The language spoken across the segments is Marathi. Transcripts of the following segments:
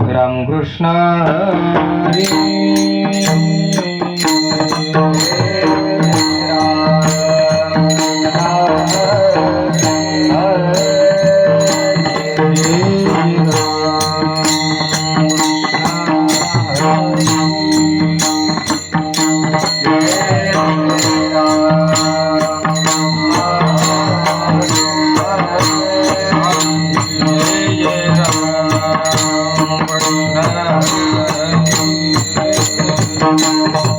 Ramakrishna Hari. Thank you.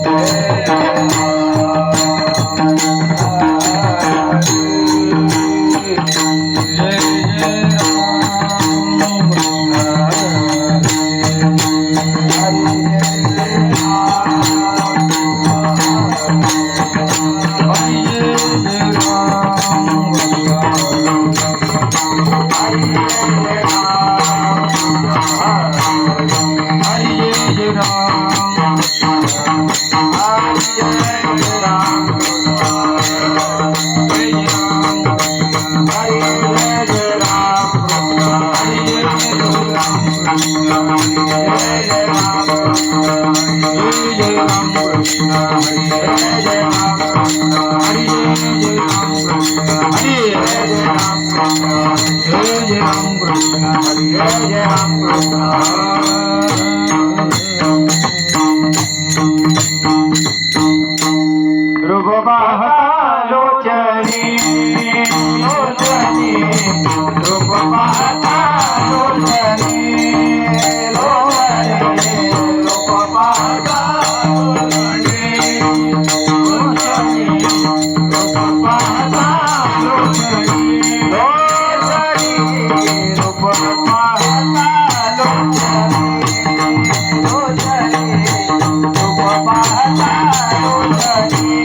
Thank you.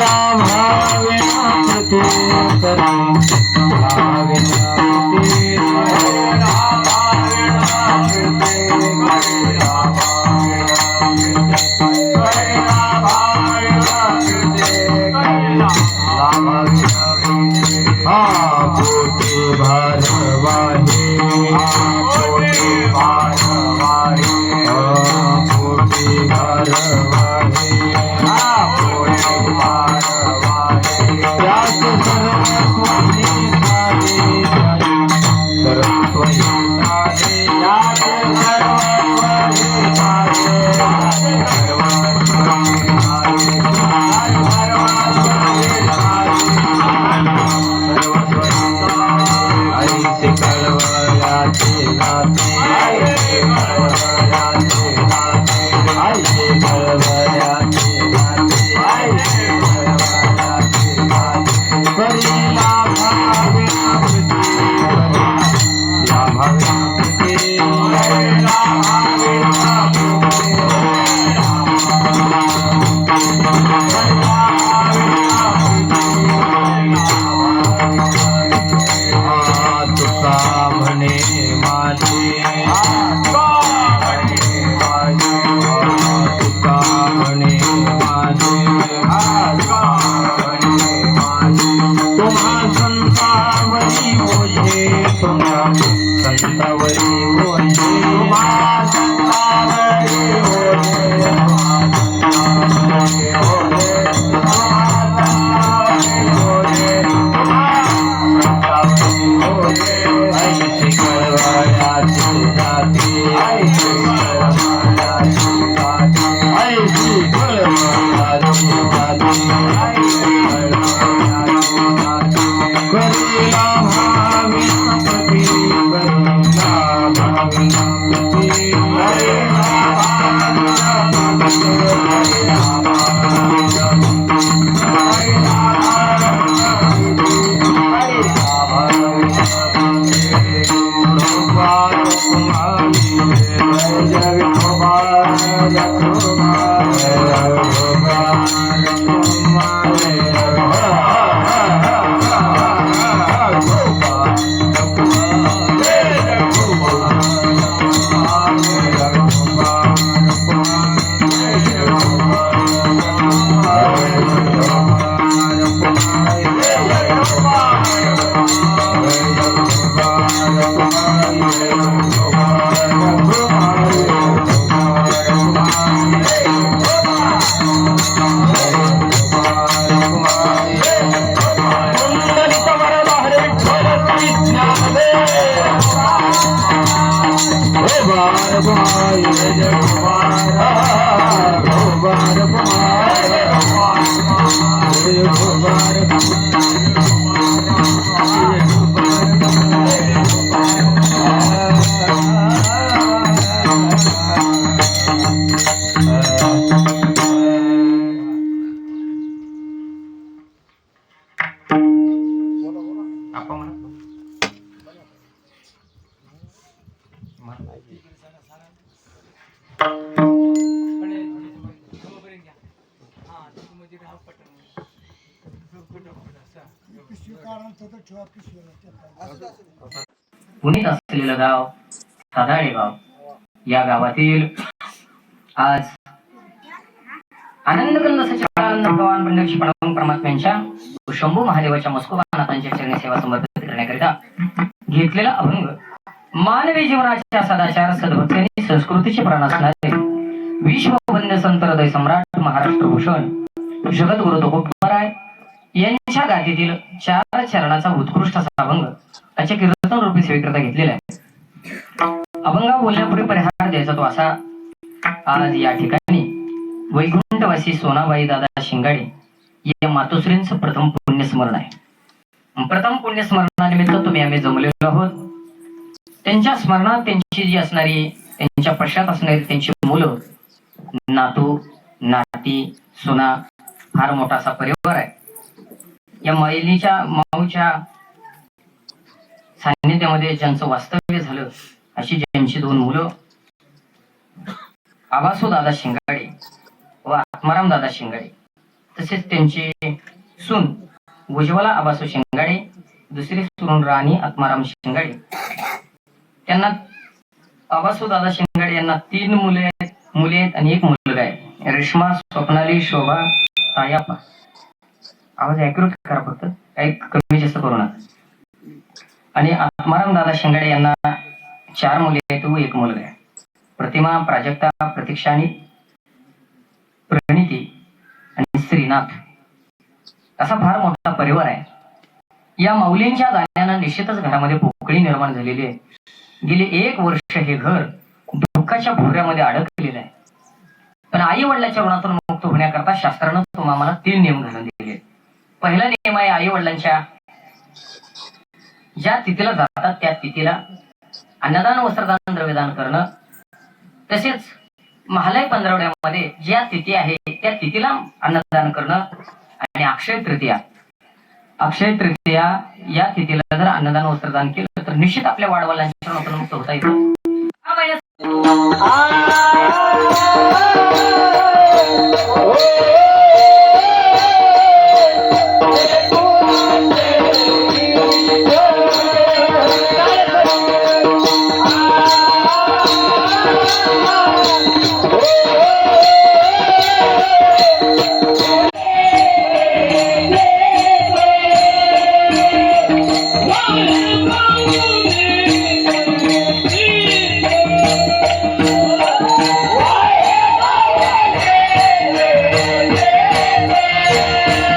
लाभाय सीतावरी होये तुम सैतावरी होये बार बार बार बार पुणे असलेलं गाव सदाळे गाव. या गावातील आज आनंद परमात्म्यांच्या शंभू महादेवाच्या मस्कोबानाथांच्या चरणी सेवा समर्पित करण्याकरिता घेतलेला अभंग मानवी जीवनाच्या सदाचार सद्भक्तीने संस्कृतीचे प्राण असणारे विश्ववंद्य संतहृदय सम्राट महाराष्ट्र भूषण जगद्गुरु तुकोबराय यांच्या गादीतील चार चरणाचा उत्कृष्ट असा अभंग त्याचे कीर्तन रूपी स्वीकृत घेतलेला आहे अभंगा बोलण्यापूर्वी परिहार द्यायचा तो असा. आज या ठिकाणी वैकुंठवासी सोनाबाई दादा शिंगाडे या मातोश्रींचं प्रथम पुण्यस्मरण आहे. प्रथम पुण्यस्मरणानिमित्त तुम्ही आम्ही जमलेलो आहोत. त्यांच्या स्मरणात त्यांची जी असणारी त्यांच्या पश्चात असणारी त्यांची मुलं नातू नाती सुना फार मोठा असा परिवार आहे. या मैलीच्या माऊच्या सान्निध्यामध्ये ज्यांचं वास्तव्य झालं अशी ज्यांची दोन मुलं आबासू दादा शिंगाडे व आत्माराम दादा शिंगाडे तसेच त्यांचे सून भुजवाला आबासू शिंगाडे दुसरी सून राणी आत्माराम शिंगाडे. त्यांना आबासू दादा शिंगाडे यांना तीन मुले आहेत. मुले आहेत आणि एक मुलगा आहे. रेश्मा स्वप्नाली शोभा तायापा आवाज ऍक्युरेट करा फक्त काही कमी जास्त करू नका. आणि आत्माराम दादा शिंगाडे यांना चार मुले आहेत व एक मुलगा आहे. प्रतिमा प्राजक्ता प्रतीक्षा आणि प्रणिती आणि श्रीनाथ. असा फार मोठा परिवार आहे. या माऊलींच्या जाण्यानं निश्चितच घरामध्ये पोकळी निर्माण झालेली आहे. गेले एक वर्ष हे घर दुःखाच्या भोऱ्यामध्ये अडकलेलं आहे. पण आई वडिलांच्या ऋणातून मुक्त होण्याकरता शास्त्रानं तुम्हाला आम्हाला तीन नियम घालून दिले. पहिला नियम आहे आई वडिलांच्या ज्या तिथीला जातात त्या तिथीला अन्नदान वस्त्रदान द्रव्यदान करणं. तसेच महालय पंधरवड्यामध्ये ज्या तिथी आहे त्या तिथीला अन्नदान करणं आणि अक्षय तृतीया अक्षय तृतीया या तिथीला जर अन्नदान वस्त्रदान केलं तर निश्चित आपल्या वाडवडिलांच्या ऋणातून मुक्त होता येतो Oh